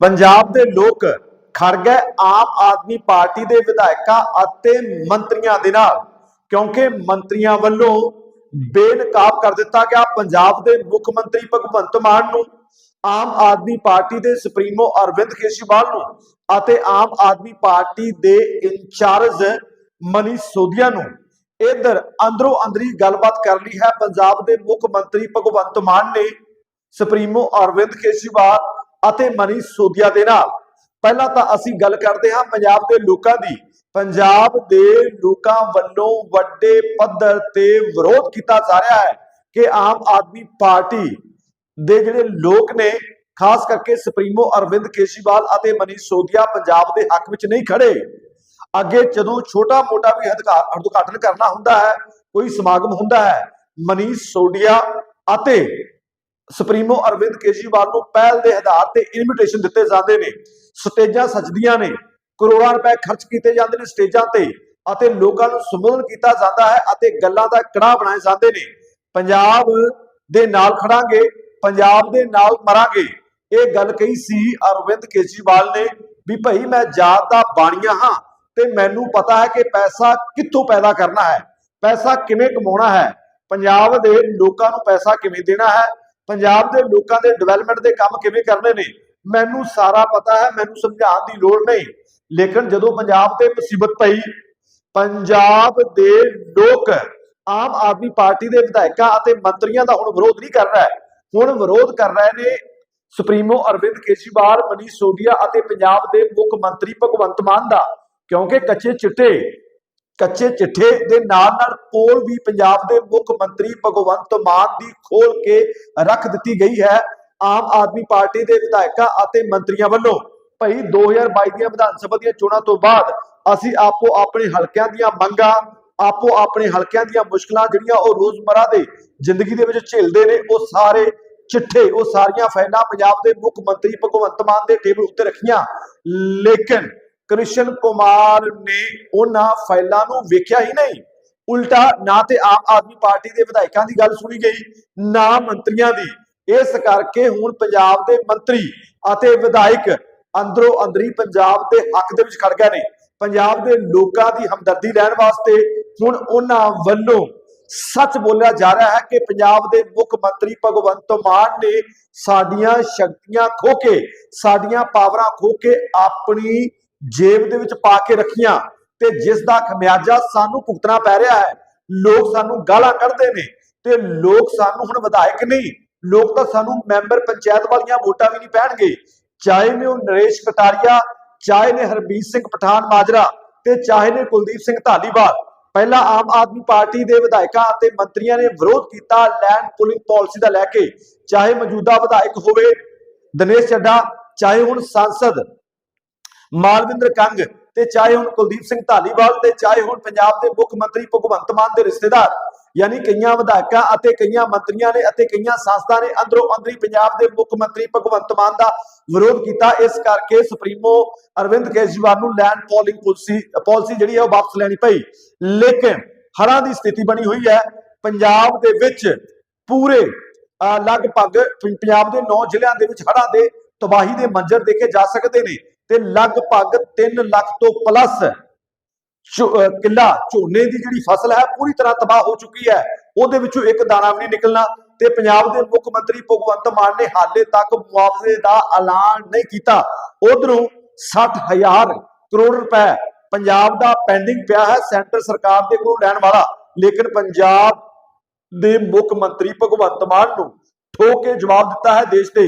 ਪੰਜਾਬ ਦੇ ਲੋਕ ਖੜ ਗਏ ਆਮ ਆਦਮੀ ਪਾਰਟੀ ਦੇ ਵਿਧਾਇਕਾਂ ਅਤੇ ਮੰਤਰੀਆਂ ਦੇ ਨਾਲ, ਕਿਉਂਕਿ ਮੰਤਰੀਆਂ ਵੱਲੋਂ ਬੇਨਕਾਬ ਕਰ ਦਿੱਤਾ ਗਿਆ ਪੰਜਾਬ ਦੇ ਮੁੱਖ ਮੰਤਰੀ ਭਗਵੰਤ ਮਾਨ ਨੂੰ, ਆਮ ਆਦਮੀ ਪਾਰਟੀ ਦੇ ਸੁਪਰੀਮੋ ਅਰਵਿੰਦ ਕੇਜਰੀਵਾਲ ਨੂੰ ਅਤੇ ਆਮ ਆਦਮੀ ਪਾਰਟੀ ਦੇ ਇੰਚਾਰਜ ਮਨੀ ਸੋਧੀਆ ਨੂੰ। ਇਧਰ ਅੰਦਰੋਂ ਅੰਦਰੀ ਗੱਲਬਾਤ ਕਰ ਲਈ ਹੈ, ਪੰਜਾਬ ਦੇ ਮੁੱਖ ਮੰਤਰੀ ਭਗਵੰਤ ਮਾਨ ਨੇ ਸੁਪਰੀਮੋ ਅਰਵਿੰਦ ਕੇਜਰੀਵਾਲ ਅਤੇ ਮਨੀਸ਼ ਸੋਧੀਆ ਦੇ ਨਾਲ। ਪਹਿਲਾਂ ਤਾਂ ਅਸੀਂ ਗੱਲ ਕਰਦੇ ਹਾਂ ਪੰਜਾਬ ਦੇ ਲੋਕਾਂ ਦੀ। ਪੰਜਾਬ ਦੇ ਲੋਕਾਂ ਵੱਲੋਂ ਵੱਡੇ ਪੱਧਰ ਤੇ ਵਿਰੋਧ ਕੀਤਾ ਜਾ ਰਿਹਾ ਹੈ ਕਿ ਆਮ ਆਦਮੀ ਪਾਰਟੀ ਦੇ ਜਿਹੜੇ ਲੋਕ ਨੇ, ਖਾਸ ਕਰਕੇ ਸੁਪਰੀਮੋ ਅਰਵਿੰਦ ਕੇਜਰੀਵਾਲ ਅਤੇ ਮਨੀਸ਼ ਸੋਧੀਆ ਪੰਜਾਬ ਦੇ ਹੱਕ ਵਿੱਚ ਨਹੀਂ ਖੜੇ। ਅੱਗੇ ਜਦੋਂ ਛੋਟਾ ਮੋਟਾ ਵੀ ਹਦਕਾ- ਉਦਘਾਟਨ ਕਰਨਾ ਹੁੰਦਾ ਹੈ, ਕੋਈ ਸਮਾਗਮ ਹੁੰਦਾ ਹੈ ਮਨੀਸ਼ ਸੋਢੀਆ ਅਤੇ ਸੁਪਰੀਮੋ ਅਰਵਿੰਦ ਕੇਜਰੀਵਾਲ ਨੂੰ ਪਹਿਲ ਦੇ ਆਧਾਰ ਤੇ ਇਨਵੀਟੇਸ਼ਨ ਦਿੱਤੇ ਜਾਂਦੇ ਨੇ। ਸਟੇਜਾਂ ਸਜਦੀਆਂ ਨੇ। ਕਰੋੜਾਂ ਰੁਪਏ ਖਰਚ ਕੀਤੇ ਜਾਂਦੇ ਨੇ ਸਟੇਜਾਂ ਤੇ ਅਤੇ ਲੋਕਾਂ ਨੂੰ ਸੰਬੋਧਨ ਕੀਤਾ ਜਾਂਦਾ ਹੈ ਅਤੇ ਗੱਲਾਂ ਦਾ ਕੜਾਹ ਬਣਾਏ ਜਾਂਦੇ ਨੇ। ਪੰਜਾਬ ਦੇ ਨਾਲ ਖੜਾਂਗੇ, ਪੰਜਾਬ ਦੇ ਨਾਲ ਮਰਾਂਗੇ। ਇਹ ਗੱਲ ਕਹੀ ਸੀ ਅਰਵਿੰਦ ਕੇਜਰੀਵਾਲ ਨੇ ਵੀ ਭਾਈ ਮੈਂ ਜਾਤ ਦਾ ਬਾਣੀਆਂ ਹਾਂ ਤੇ ਮੈਨੂੰ ਪਤਾ ਹੈ ਕਿ ਪੈਸਾ ਕਿੱਥੋਂ ਪੈਦਾ ਕਰਨਾ ਹੈ, ਪੈਸਾ ਕਿਵੇਂ ਕਮਾਉਣਾ ਹੈ, ਪੰਜਾਬ ਦੇ ਲੋਕਾਂ ਨੂੰ ਪੈਸਾ ਕਿਵੇਂ ਦੇਣਾ ਹੈ ਪੰਜਾਬ ਦੇ ਲੋਕਾਂ ਦੇ ਡਿਵੈਲਪਮੈਂਟ ਦੇ ਕੰਮ ਕਿਵੇਂ ਕਰਨੇ ਨੇ, ਮੈਨੂੰ ਸਾਰਾ ਪਤਾ ਹੈ, ਮੈਨੂੰ ਸਮਝਾਉਣ ਦੀ ਲੋੜ ਨਹੀਂ। ਲੇਕਿਨ ਜਦੋਂ ਪੰਜਾਬ ਤੇ ਮੁਸੀਬਤ ਪਈ, ਪੰਜਾਬ ਦੇ ਲੋਕ ਆਮ ਆਦਮੀ ਪਾਰਟੀ ਦੇ ਵਿਧਾਇਕਾਂ ਅਤੇ ਮੰਤਰੀਆਂ ਦਾ ਹੁਣ ਵਿਰੋਧ ਨਹੀਂ ਕਰ ਰਿਹਾ। ਹੁਣ ਵਿਰੋਧ ਕਰ ਰਹੇ ਨੇ ਸੁਪਰੀਮੋ ਅਰਵਿੰਦ ਕੇਜਰੀਵਾਲ, ਮਨੀਸ਼ ਸੋਢੀਆ ਅਤੇ ਪੰਜਾਬ ਦੇ ਮੁੱਖ ਮੰਤਰੀ ਭਗਵੰਤ ਮਾਨ ਦਾ, ਕਿਉਂਕਿ ਕੱਚੇ ਚਿੱਟੇ ਕੱਚੇ ਚਿੱਠੇ ਦੇ ਨਾਲ ਨਾਲ ਪੋਲ ਵੀ ਪੰਜਾਬ ਦੇ ਮੁੱਖ ਮੰਤਰੀ ਭਗਵੰਤ ਮਾਨ ਦੀ ਖੋਲ ਕੇ ਰੱਖ ਦਿੱਤੀ ਗਈ ਹੈ ਆਮ ਆਦਮੀ ਪਾਰਟੀ ਦੇ ਵਿਧਾਇਕਾਂ ਅਤੇ ਮੰਤਰੀਆਂ ਵੱਲੋਂ। ਭਈ 2022 ਦੀਆਂ ਵਿਧਾਨ ਸਭਾ ਦੀਆਂ ਚੋਣਾਂ ਤੋਂ ਬਾਅਦ ਅਸੀਂ ਆਪੋ ਆਪਣੇ ਹਲਕਿਆਂ ਦੀਆਂ ਮੰਗਾਂ, ਆਪੋ ਆਪਣੇ ਹਲਕਿਆਂ ਦੀਆਂ ਮੁਸ਼ਕਲਾਂ ਜਿਹੜੀਆਂ ਉਹ ਰੋਜ਼ਮਰਾ ਦੇ ਜ਼ਿੰਦਗੀ ਦੇ ਵਿੱਚ ਝੇਲਦੇ ਨੇ, ਉਹ ਸਾਰੇ ਚਿੱਠੇ, ਉਹ ਸਾਰੀਆਂ ਫਾਈਲਾਂ ਪੰਜਾਬ ਦੇ ਮੁੱਖ ਮੰਤਰੀ ਭਗਵੰਤ ਮਾਨ ਦੇ ਟੇਬਲ ਉੱਤੇ ਰੱਖੀਆਂ। ਲੇਕਿਨ ਕ੍ਰਿਸ਼ਨ ਕੁਮਾਰ ਨੇ ਉਹਨਾਂ ਫਾਈਲਾਂ ਨੂੰ ਵੇਖਿਆ ਹੀ ਨਹੀਂ। ਉਲਟਾ ਨਾ ਤੇ ਆਮ ਆਦਮੀ ਪਾਰਟੀ ਦੇ ਵਿਧਾਇਕਾਂ ਦੀ ਗੱਲ ਸੁਣੀ ਗਈ, ਨਾ ਮੰਤਰੀਆਂ ਦੀ। ਇਸ ਕਰਕੇ ਹੁਣ ਪੰਜਾਬ ਦੇ ਮੰਤਰੀ ਅਤੇ ਵਿਧਾਇਕ ਅੰਦਰੋਂ ਅੰਦਰੀ ਪੰਜਾਬ ਦੇ ਹੱਕ ਦੇ ਵਿੱਚ ਖੜ ਗਏ ਨੇ। ਪੰਜਾਬ ਦੇ ਲੋਕਾਂ ਦੀ ਹਮਦਰਦੀ ਲੈਣ ਵਾਸਤੇ ਹੁਣ ਉਹਨਾਂ ਵੱਲੋਂ ਸੱਚ ਬੋਲਿਆ ਜਾ ਰਿਹਾ ਹੈ ਕਿ ਪੰਜਾਬ ਦੇ ਮੁੱਖ ਮੰਤਰੀ ਭਗਵੰਤ ਮਾਨ ਨੇ ਸਾਡੀਆਂ ਸ਼ਕਤੀਆਂ ਖੋ ਕੇ, ਸਾਡੀਆਂ ਪਾਵਰਾਂ ਖੋ ਕੇ ਆਪਣੀ ਜੇਬ ਦੇ ਵਿੱਚ ਪਾ ਕੇ ਰੱਖੀਆਂ ਤੇ ਜਿਸ ਦਾ ਖਮਿਆਜਾ ਸਾਨੂੰ ਭੁਗਤਣਾ ਪੈ ਰਿਹਾ ਹੈ, ਲੋਕ ਸਾਨੂੰ ਗਾਲਾਂ ਕੱਢਦੇ ਨੇ ਤੇ ਲੋਕ ਸਾਨੂੰ ਹੁਣ ਵਿਧਾਇਕ ਨਹੀਂ? ਲੋਕ ਤਾਂ ਸਾਨੂੰ ਮੈਂਬਰ ਪੰਚਾਇਤ ਵਾਲੀਆਂ ਵੋਟਾਂ ਵੀ ਨਹੀਂ ਪੈਣਗੇ। ਚਾਹੇ ਨੇ ਉਹ ਨਰੇਸ਼ ਕਟਾਰੀਆ, ਚਾਹੇ ਨੇ ਹਰਬੀਰ ਸਿੰਘ ਪਠਾਨ ਮਾਜਰਾ ਤੇ ਚਾਹੇ ਨੇ ਕੁਲਦੀਪ ਸਿੰਘ ਧਾਲੀਵਾਲ। ਪਹਿਲਾਂ ਆਮ ਆਦਮੀ ਪਾਰਟੀ ਦੇ ਵਿਧਾਇਕਾਂ ਅਤੇ ਮੰਤਰੀਆਂ ਨੇ ਵਿਰੋਧ ਕੀਤਾ ਲੈਂਡ ਪੁਲਿੰਗ ਪਾਲਿਸੀ ਦਾ ਲੈ ਕੇ। ਚਾਹੇ ਮੌਜੂਦਾ ਵਿਧਾਇਕ ਹੋਵੇ, ਦਿਨੇਸ਼ ਚੱਡਾ, ਚਾਹੇ ਹੁਣ ਸੰਸਦ ਮਾਲਵਿੰਦਰ ਕੰਗ ਤੇ ਚਾਹੇ ਹੁਣ ਕੁਲਦੀਪ ਸਿੰਘ ਧਾਲੀਵਾਲ ਤੇ ਚਾਹੇ ਹੁਣ ਪੰਜਾਬ ਦੇ ਮੁੱਖ ਮੰਤਰੀ ਭਗਵੰਤ ਮਾਨ ਦੇ ਰਿਸ਼ਤੇਦਾਰ, ਯਾਨੀ ਕਈਆਂ ਵਿਧਾਇਕਾਂ ਅਤੇ ਕਈਆਂ ਮੰਤਰੀਆਂ ਨੇ ਅਤੇ ਕਈਆਂ ਸੰਸਥਾ ਨੇ ਅੰਦਰੋਂ ਅੰਦਰੀ ਪੰਜਾਬ ਦੇ ਮੁੱਖ ਮੰਤਰੀ ਭਗਵੰਤ ਮਾਨ ਦਾ ਵਿਰੋਧ ਕੀਤਾ। ਇਸ ਕਰਕੇ ਸੁਪਰੀਮੋ ਅਰਵਿੰਦ ਕੇਜਰੀਵਾਲ ਨੂੰ ਲੈਂਡ ਪੋਲਿੰਗ ਪਾਲਿਸੀ ਪਾਲਿਸੀ ਜਿਹੜੀ ਹੈ ਉਹ ਵਾਪਸ ਲੈਣੀ ਪਈ। ਲੇਕਿਨ ਹੜ੍ਹਾਂ ਦੀ ਸਥਿਤੀ ਬਣੀ ਹੋਈ ਹੈ। ਪੰਜਾਬ ਦੇ ਵਿੱਚ ਪੂਰੇ ਲਗਭਗ ਪੰਜਾਬ ਦੇ 9 ਜ਼ਿਲ੍ਹਿਆਂ ਦੇ ਵਿੱਚ ਹੜ੍ਹਾਂ ਦੇ ਤਬਾਹੀ ਦੇ ਮੰਜ਼ਰ ਦੇਖੇ ਜਾ ਸਕਦੇ ਨੇ। ਤੇ ਲਗਭਗ 3 ਲੱਖ ਤੋਂ ਪਲੱਸ ਕਿੱਲਾ ਝੋਨੇ ਦੀ ਜਿਹੜੀ ਫਸਲ ਹੈ, ਪੂਰੀ ਤਰ੍ਹਾਂ ਤਬਾਹ ਹੋ ਚੁੱਕੀ ਹੈ। ਉਹਦੇ ਵਿੱਚੋਂ ਇੱਕ ਦਾਣਾ ਵੀ ਨਹੀਂ ਨਿਕਲਣਾ ਤੇ ਪੰਜਾਬ ਦੇ ਮੁੱਖ ਮੰਤਰੀ ਭਗਵੰਤ ਮਾਨ ਨੇ ਹਾਲੇ ਤੱਕ ਮੁਆਵਜ਼ੇ ਦਾ ਐਲਾਨ ਨਹੀਂ ਕੀਤਾ। ਉਧਰੋਂ 60000 ਕਰੋੜ ਰੁਪਏ ਪੰਜਾਬ ਦਾ ਪੈਂਡਿੰਗ ਪਿਆ ਹੈ ਸੈਂਟਰ ਸਰਕਾਰ ਦੇ ਕੋਲੋਂ ਲੈਣ ਵਾਲਾ। ਲੇਕਿਨ ਪੰਜਾਬ ਦੇ ਮੁੱਖ ਮੰਤਰੀ ਭਗਵੰਤ ਮਾਨ ਨੂੰ ਠੋਕ ਕੇ ਜਵਾਬ ਦਿੱਤਾ ਹੈ ਦੇਸ਼ ਦੇ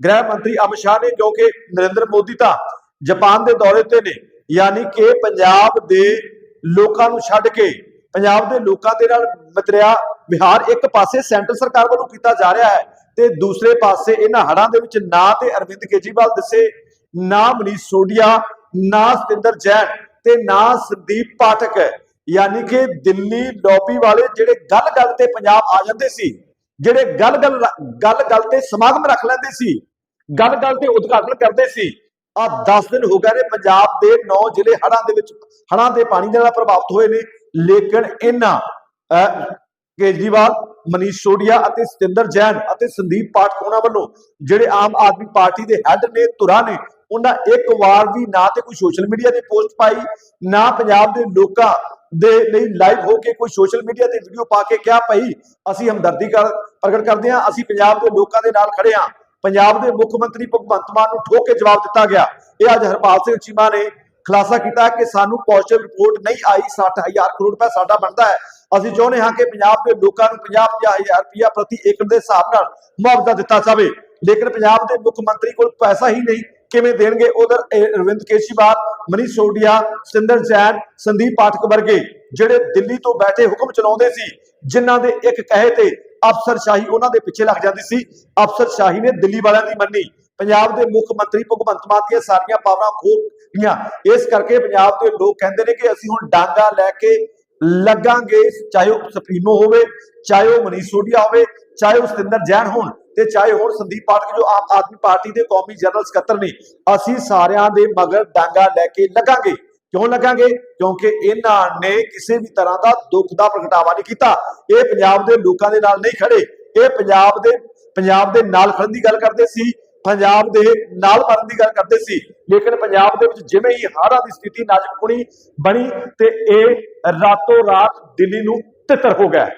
ਗ੍ਰਹਿ ਮੰਤਰੀ ਅਮਿਤ ਸ਼ਾਹ ਨੇ, ਕਿਉਂਕਿ ਨਰਿੰਦਰ ਮੋਦੀ ਤਾਂ ਜਾਪਾਨ ਦੇ ਦੌਰੇ ਤੇ ਨੇ, ਯਾਨੀ ਕਿ ਪੰਜਾਬ ਦੇ ਲੋਕਾਂ ਨੂੰ ਛੱਡ ਕੇ, ਪੰਜਾਬ ਦੇ ਲੋਕਾਂ ਦੇ ਨਾਲ ਮਤਰਿਆ ਵਿਹਾਰ ਇੱਕ ਪਾਸੇ ਸੈਂਟਰ ਸਰਕਾਰ ਵੱਲੋਂ ਕੀਤਾ ਜਾ ਰਿਹਾ ਹੈ ਤੇ ਦੂਸਰੇ ਪਾਸੇ ਇਹਨਾਂ ਹੜਾਂ ਦੇ ਵਿੱਚ ਨਾ ਤੇ ਅਰਵਿੰਦ ਕੇਜਰੀਵਾਲ ਦੱਸੇ, ਨਾ ਮਨੀਸ਼ ਸੋਢੀਆ, ਨਾ ਸਤਿੰਦਰ ਜੈਨ ਤੇ ਨਾ ਸੰਦੀਪ ਪਾਠਕ। ਯਾਨੀ ਕਿ ਦਿੱਲੀ ਲੌਬੀ ਵਾਲੇ ਜਿਹੜੇ ਗੱਲ ਗੱਲ ਤੇ ਪੰਜਾਬ ਆ ਜਾਂਦੇ ਸੀ ਜਿਹੜੇ ਗੱਲ ਗੱਲ ਗੱਲ ਗੱਲ ਤੇ ਸਮਾਗਮ ਰੱਖ ਲੈਂਦੇ ਸੀ ਗੱਲ ਗੱਲ ਤੇ ਉਦਘਾਟਨ ਕਰਦੇ ਸੀ ਆ 10 ਦਿਨ ਹੋ ਗਏ ਨੇ ਪੰਜਾਬ ਦੇ 9 ਜ਼ਿਲ੍ਹੇ ਹੜ੍ਹਾਂ ਦੇ ਵਿੱਚ ਹੜ੍ਹਾਂ ਦੇ ਪਾਣੀ ਦੇ ਨਾਲ ਪ੍ਰਭਾਵਿਤ ਹੋਏ ਨੇ ਲੇਕਿਨ ਇਹਨਾਂ ਅਹ, ਕੇਜਰੀਵਾਲ ਮਨੀਸ਼ ਸੋਡੀਆ ਅਤੇ ਸਤਿੰਦਰ ਜੈਨ ਅਤੇ ਸੰਦੀਪ ਪਾਠਕੋਣਾ ਵੱਲੋਂ ਜਿਹੜੇ ਆਮ ਆਦਮੀ ਪਾਰਟੀ ਦੇ ਹੈੱਡ ਨੇ ਧੁਰਾ ਨੇ ਉਹਨਾਂ ਇੱਕ ਵਾਰ ਵੀ ਨਾ ਤੇ ਕੋਈ ਸੋਸ਼ਲ ਮੀਡੀਆ ਤੇ ਪੋਸਟ ਪਾਈ ਨਾ ਪੰਜਾਬ ਦੇ ਲੋਕਾਂ ਦੇ ਲਈ ਲਾਈਵ ਹੋ ਕੇ ਕੋਈ ਸੋਸ਼ਲ ਮੀਡੀਆ ਤੇ ਵੀਡੀਓ ਪਾ ਕੇ ਕਿਹਾ ਭਈ ਅਸੀਂ ਹਮਦਰਦੀ ਕਰ, ਪ੍ਰਗਟ ਕਰਦੇ ਹਾਂ, ਅਸੀਂ ਪੰਜਾਬ ਦੇ ਲੋਕਾਂ ਦੇ ਨਾਲ ਖੜੇ ਹਾਂ। ਪੰਜਾਬ ਦੇ ਮੁੱਖ ਮੰਤਰੀ ਭਗਵੰਤ ਮਾਨ ਨੂੰ ਠੋਕ ਕੇ ਜਵਾਬ ਦਿੱਤਾ ਗਿਆ। ਇਹ ਅੱਜ ਹਰਪਾਲ ਸਿੰਘ ਚੀਮਾ ਨੇ ਖੁਲਾਸਾ ਕੀਤਾ ਕਿ ਸਾਨੂੰ ਪੋਜ਼ਿਟਿਵ ਰਿਪੋਰਟ ਨਹੀਂ ਆਈ 60000 ਕਰੋੜ ਰੁਪਏ ਸਾਡਾ ਬਣਦਾ ਹੈ। ਅਸੀਂ ਚਾਹੁੰਦੇ ਹਾਂ ਕਿ ਪੰਜਾਬ ਦੇ ਲੋਕਾਂ ਨੂੰ 50-50000 ਰੁਪਇਆ ਪ੍ਰਤੀ ਏਕੜ ਦੇ ਹਿਸਾਬ ਨਾਲ ਮੁਆਵਜ਼ਾ ਦਿੱਤਾ ਜਾਵੇ। ਲੇਕਿਨ ਪੰਜਾਬ ਦੇ ਮੁੱਖ ਮੰਤਰੀ ਕੋਲ ਪੈਸਾ ਹੀ ਨਹੀਂ ਕਿਵੇਂ ਦੇਣਗੇ? ਉਧਰ ਅਰਵਿੰਦ ਕੇਜਰੀਵਾਲ, ਮਨੀਸ਼ ਸੋਡੀਆ ਸਿੰਦਰ ਜੈਨ, ਸੰਦੀਪ ਪਾਠਕ ਵਰਗੇ ਜਿਹੜੇ ਦਿੱਲੀ ਤੋਂ ਬੈਠੇ ਹੁਕਮ ਚਲਾਉਂਦੇ ਸੀ, ਜਿਨ੍ਹਾਂ ਦੇ ਇੱਕ ਕਹੇ ਤੇ ਅਫਸਰਸ਼ਾਹੀ ਉਹਨਾਂ ਦੇ ਪਿੱਛੇ ਲੱਗ ਜਾਂਦੀ ਸੀ। ਅਫਸਰਸ਼ਾਹੀ ਨੇ ਦਿੱਲੀ ਵਾਲਿਆਂ ਦੀ ਮੰਨੀ। ਪੰਜਾਬ ਦੇ ਮੁੱਖ ਮੰਤਰੀ ਭਗਵੰਤ ਮਾਨ ਦੀਆਂ ਸਾਰੀਆਂ ਪਾਵਰਾਂ ਖੋ ਗਈਆਂ। ਇਸ ਕਰਕੇ ਪੰਜਾਬ ਦੇ ਲੋਕ ਕਹਿੰਦੇ ਨੇ ਕਿ ਅਸੀਂ ਹੁਣ ਡਾਂਗਾ ਲੈ ਕੇ ਲੱਗਾਂਗੇ, ਚਾਹੇ ਉਹ ਸੁਪਰੀਮੋ ਹੋਵੇ, ਚਾਹੇ ਉਹ ਮਨੀਸ਼ ਸੋਢੀਆ ਹੋਵੇ, ਚਾਹੇ ਉਹ ਸਤਿੰਦਰ ਜੈਨ ਹੋਣ। ਤੇ ਚਾਹੇ ਹੁਣ ਸੰਦੀਪ ਪਾਠਕ ਜੋ ਆਮ ਆਦਮੀ ਪਾਰਟੀ ਦੇ ਕੌਮੀ ਜਨਰਲ ਸਕੱਤਰ ਨੇ, ਅਸੀਂ ਸਾਰਿਆਂ ਦੇ ਮਗਰ ਡਾਂਗਾ ਲੈ ਕੇ ਲੱਗਾਂਗੇ। ਕਿਉਂ ਲੱਗਾਂਗੇ? ਕਿਉਂਕਿ ਇਹਨਾਂ ਨੇ ਕਿਸੇ ਵੀ ਤਰ੍ਹਾਂ ਦਾ ਦੁੱਖ ਦਾ ਪ੍ਰਗਟਾਵਾ ਨਹੀਂ ਕੀਤਾ। ਇਹ ਪੰਜਾਬ ਦੇ ਲੋਕਾਂ ਦੇ ਨਾਲ ਨਹੀਂ ਖੜੇ। ਇਹ ਪੰਜਾਬ ਦੇ ਪੰਜਾਬ ਦੇ ਨਾਲ ਖੜਨ ਦੀ ਗੱਲ ਕਰਦੇ ਸੀ, ਪੰਜਾਬ ਦੇ ਨਾਲ ਮਰਨ ਦੀ ਗੱਲ ਕਰਦੇ ਸੀ। ਲੇਕਿਨ ਪੰਜਾਬ ਦੇ ਵਿੱਚ ਜਿਵੇਂ ਹੀ ਹਾੜਾਂ ਦੀ ਸਥਿਤੀ ਨਾਜ਼ੁਕ ਹੋਣੀ ਬਣੀ ਤੇ ਇਹ ਰਾਤੋਂ ਰਾਤ ਦਿੱਲੀ ਨੂੰ ਤਿੱਤਰ ਹੋ ਗਿਆ।